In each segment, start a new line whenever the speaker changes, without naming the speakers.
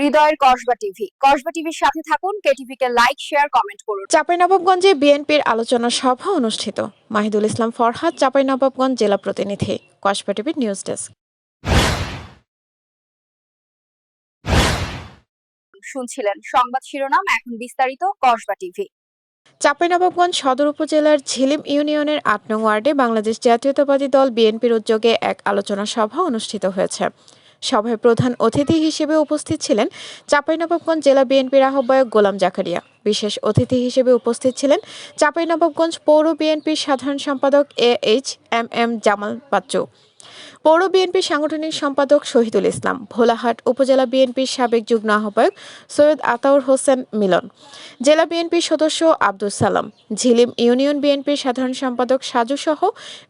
হৃদয়ের কসবা টিভি। কসবা টিভির সাথে থাকুন কেটিভি কে লাইক শেয়ার কমেন্ট করুন।
চাঁপাইনবাবগঞ্জে বিএনপির আলোচনা সভা অনুষ্ঠিত। মাহিদুল ইসলাম ফরহাদ চাঁপাইনবাবগঞ্জ জেলা প্রতিনিধি। কসবা টিভির নিউজ ডেস্ক।
শুনছিলেন সংবাদ শিরোনাম এখন বিস্তারিত কসবা টিভি।
চাঁপাইনবাবগঞ্জ সদর উপজেলার ঝিলিম ইউনিয়নের আট নং ওয়ার্ডে বাংলাদেশ জাতীয়তাবাদী দল বিএনপির উদ্যোগে এক আলোচনা সভা অনুষ্ঠিত হয়েছে। সভায় প্রধান অতিথি হিসেবে উপস্থিত ছিলেন চাঁপাইনবাবগঞ্জ জেলা বিএনপির আহ্বায়ক গোলাম জাকারিয়া। বিশেষ অতিথি হিসেবে উপস্থিত ছিলেন চাঁপাইনবাবগঞ্জ পৌর বিএনপির সাধারণ সম্পাদক A H M M Jamal Bachchu. পৌর বিএনপির সাংগঠনিক সম্পাদক শহীদুল ইসলাম। ভোলাহাট উপজেলা বিএনপির সাবেক যুগ্ম আহ্বায়ক সৈয়দ আতাউর হোসেন মিলন। জেলা বিএনপির সদস্য আব্দুল সালাম। ঝিলিম ইউনিয়ন বিএনপির সাধারণ সম্পাদক সাজু সহ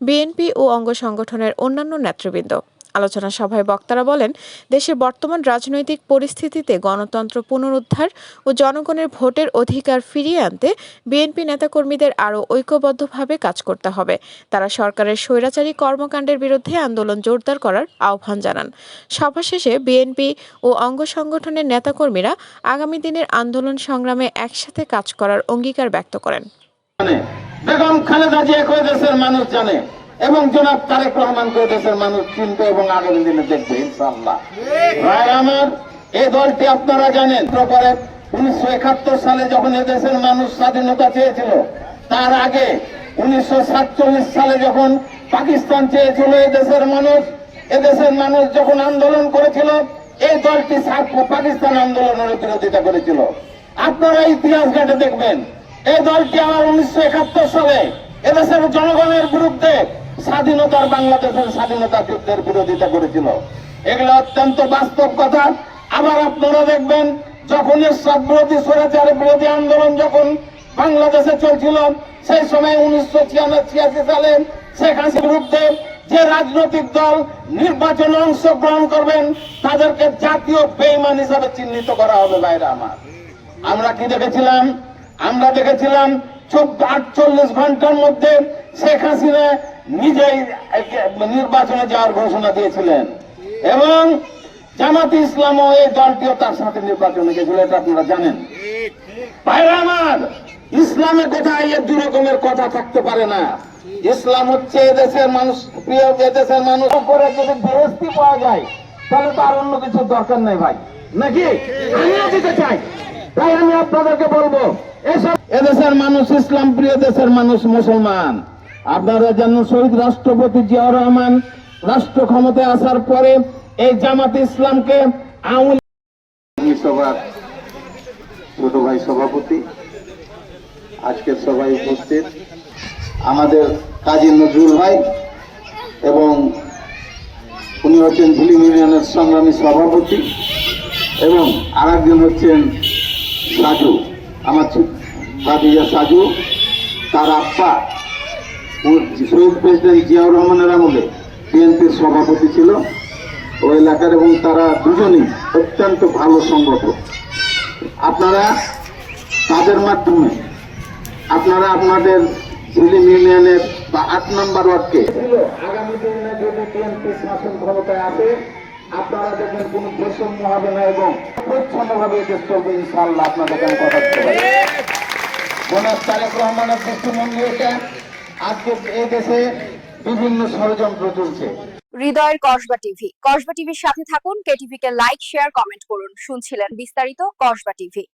বিএনপি ও অঙ্গ সংগঠনের অন্যান্য নেতৃবৃন্দ। আলোচনা সভায় বক্তারা বলেন, দেশের বর্তমান রাজনৈতিক পরিস্থিতিতে গণতন্ত্র পুনরুদ্ধার ও জনগণের ভোটের অধিকার ফিরিয়ে আনতে বিএনপি নেতাকর্মীদের আরও ঐক্যবদ্ধভাবে কাজ করতে হবে। তারা সরকারের স্বৈরাচারী কর্মকাণ্ডের বিরুদ্ধে আন্দোলন জোরদার করার আহ্বান জানান। সভা শেষে বিএনপি ও অঙ্গ সংগঠনের নেতাকর্মীরা আগামী দিনের আন্দোলন সংগ্রামে একসাথে কাজ করার অঙ্গীকার ব্যক্ত করেন।
বেগম খালেদা জিয়া দেশের মানুষ জানে? এবং জনাব তারেক রহমান কই দেশের মানুষ চিনবে এবং আগামী দিনে দেখবে, ইনশাআল্লাহ। ভাই, আমার এই দলটি আপনারা জানেন উনিশশো একাত্তর সালে যখন এদেশের মানুষ স্বাধীনতা চেয়েছিল, তার আগে উনিশশো সাতচল্লিশ সালে যখন পাকিস্তান চেয়েছিল এদেশের মানুষ এদেশের মানুষ যখন আন্দোলন করেছিল এই দলটি পাকিস্তান আন্দোলনের বিরোধিতা করেছিল। আপনারা ইতিহাস ঘাটে দেখবেন এই দলটি আমার উনিশশো একাত্তর সালে এদেশের জনগণের বিরুদ্ধে স্বাধীনতার বাংলাদেশের স্বাধীনতা যুদ্ধের বিরোধিতা করেছিল। এগুলো অত্যন্ত বাস্তব কথা। আবার আপনারা দেখবেন, যখন এরশাদ বিরোধী, স্বৈরাচার বিরোধী আন্দোলন যখন বাংলাদেশে চলছিল, সেই সময় উনিশশো ছিয়াশি সালে শেখ হাসিনার বিরুদ্ধে যে রাজনৈতিক দল নির্বাচনে অংশগ্রহণ করবেন, তাদেরকে জাতীয় বেইমান হিসাবে চিহ্নিত করা হবে বাইরে আমার। আমরা কি দেখেছিলাম? আমরা দেখেছিলাম, চোদ্দ, আটচল্লিশ ঘণ্টার মধ্যে শেখ হাসিনা নিজেই নির্বাচনে যাওয়ার ঘোষণা দিয়েছিলেন। এবং জামাত ইসলামও এই দলটিও তার সাথে নির্বাচনে গেছিল এটা আপনারা জানেন। আমার ইসলামের কোথায় এ দু রকমের কথা থাকতে পারে না? ইসলাম হচ্ছে এদেশের মানুষ, প্রিয় এদেশের মানুষ। করে যদি বেহস্তি পাওয়া যায়, তাহলে তো আর অন্য কিছু দরকার নেই ভাই। নাকি? আমিও দিতে চাই। তাই আমি আপনাদেরকে বলব, এসব এদেশের মানুষ ইসলাম, প্রিয় দেশের মানুষ মুসলমান। আপনারা জানেন শহীদ রাষ্ট্রপতি জিয়াউর রহমান রাষ্ট্র ক্ষমতায় আসার পরে এই জামাত ইসলামকে আওয়ামী সভার ছোট ভাই সভাপতি, আজকের সবাই উপস্থিত আমাদের কাজী নজরুল ভাই এবং উনি হচ্ছেন ঝিলিম ইউনিয়নের সংগ্রামী সভাপতি এবং আর একজন হচ্ছেন সাজু, আমার ভাতিজা সাজু, তার আপ্পা। শহীদ প্রেসিডেন্ট জিয়াউর রহমানের আমলে। বিএনপির সভাপতি ছিল। ওই এলাকার এবং তারা দুজনই অত্যন্ত ভালো সংগঠক। আপনারা তাদের মাধ্যমে, আপনারা আপনাদের ঝিলিম ইউনিয়নের বা আট নম্বর ওয়ার্ডকে আগামী দিনে যদি বিএনপি শাসন ক্ষমতায় আসে, আপনারা দেখবেন কোন বৈষম্য হবে না এবং পরিচ্ছন্ন ভাবে দেশ চলবে ইনশাল্লাহ আপনাদের কথা পারি। তারেক রহমানের দৃষ্টিভঙ্গি এটা। আজকে এই দেশে বিভিন্ন ষড়যন্ত্র চলছে।
হৃদয়ের কসবা টিভি। কসবা টিভির সাথে থাকুন কেটিভি কে লাইক, শেয়ার, কমেন্ট করুন। শুনছিলেন বিস্তারিত কসবা টিভি।